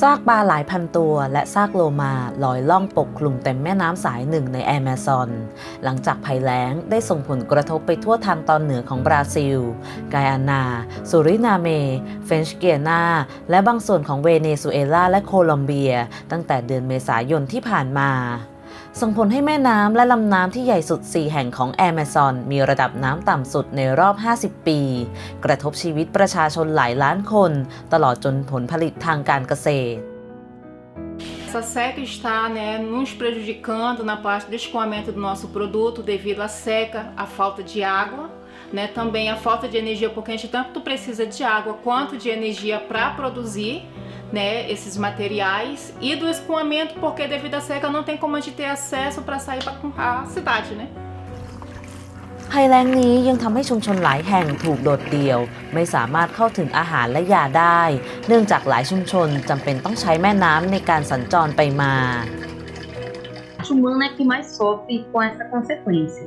ซากปลาหลายพันตัวและซากโลมาลอยล่องปกคลุมเต็มแม่น้ำสายหนึ่งในแอมะซอน หลังจากภัยแล้งได้ส่งผลกระทบไปทั่วทางตอนเหนือของบราซิล ไกอานา สุรินาเม เฟรนช์เกียนา และบางส่วนของเวเนซุเอลาและโคลอมเบีย ตั้งแต่เดือนเมษายนที่ผ่านมา ส่งผลให้แม่น้ำและลำน้ำที่ใหญ่สุด 4 แห่งของแอมะซอนมีระดับน้ำต่ำสุดในรอบ 50 ปี กระทบชีวิตประชาชนหลายล้านคน ตลอดจนผลผลิตทางการเกษตร Essa seca está né, nos prejudicando na parte do escoamento do nosso produto devido à seca, à falta de água, né, também a falta de energia, porque a gente tanto precisa de água quanto de energia para produzir né, esses materiais e do escoamento, porque devido à seca não tem como a gente ter acesso para sair para a cidade, né? ภัยแล้งนี้ยังทำให้ชุมชนหลายแห่งถูกโดดเดี่ยว ไม่สามารถเข้าถึงอาหารและยาได้ เนื่องจากหลายชุมชนจำเป็นต้องใช้แม่น้ำในการสัญจรไปมา parte humana é que mais sofre com essa consequência.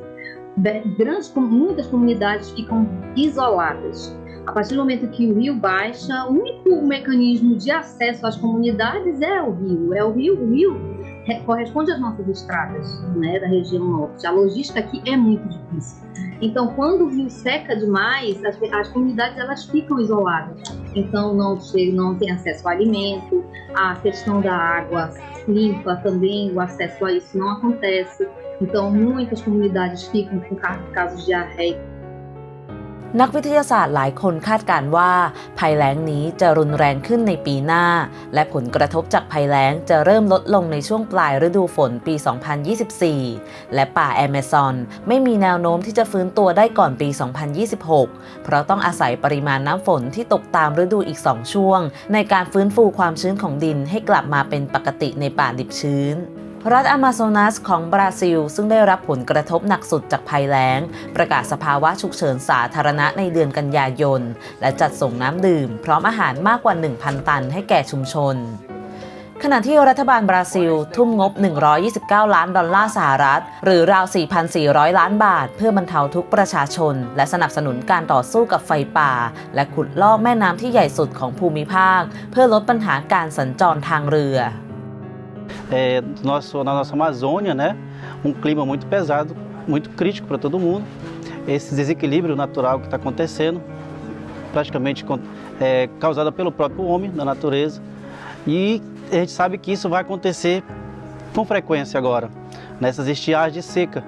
Be- Grandes, com- muitas comunidades ficam isoladas. a partir do momento que o rio baixa, o único mecanismo de acesso às comunidades é o rio. É o rio, o rio re- corresponde às nossas estradas, né, da região norte. A logística aqui é muito difícil. Então, quando o rio seca demais, as, as comunidades elas ficam isoladas. Então, não chega, não tem acesso ao alimento, a questão da água limpa também, o acesso a isso não acontece. Então, muitas comunidades ficam com ca- casos de diarreia. นักวิทยาศาสตร์หลายคนคาดการว่าภัยแล้งนี้จะรุนแรงขึ้นในปีหน้า และผลกระทบจากภัยแล้งจะเริ่มลดลงในช่วงปลายฤดูฝนปี 2024 และป่าแอมะซอนไม่มีแนวโน้มที่จะฟื้นตัวได้ก่อนปี 2026 เพราะต้องอาศัยปริมาณน้ำฝนที่ตกตามฤดูอีก 2 ช่วง ในการฟื้นฟูความชื้นของดินให้กลับมาเป็นปกติในป่าดิบชื้น รัฐอามาโซนัสของบราซิล ซึ่งได้รับผลกระทบหนักสุดจากภัยแล้ง ประกาศสภาวะฉุกเฉินสาธารณะในเดือนกันยายน และจัดส่งน้ำดื่ม พร้อมอาหารมากกว่า 1,000 ตันให้แก่ชุมชน ขณะที่รัฐบาลบราซิล ทุ่มงบ 129 ล้านดอลลาร์สหรัฐ หรือราว 4,400 ล้านบาท เพื่อบรรเทาทุกประชาชน และสนับสนุนการต่อสู้กับไฟป่า และขุดลอกแม่น้ำที่ใหญ่สุดของภูมิภาค เพื่อลดปัญหาการสัญจรทางเรือ é, do nosso, na nossa Amazônia, né? um clima muito pesado, muito crítico para todo mundo. Esse desequilíbrio natural que está acontecendo, praticamente é, causado pelo próprio homem, da natureza. E a gente sabe que isso vai acontecer com frequência agora, nessas estiagens de seca.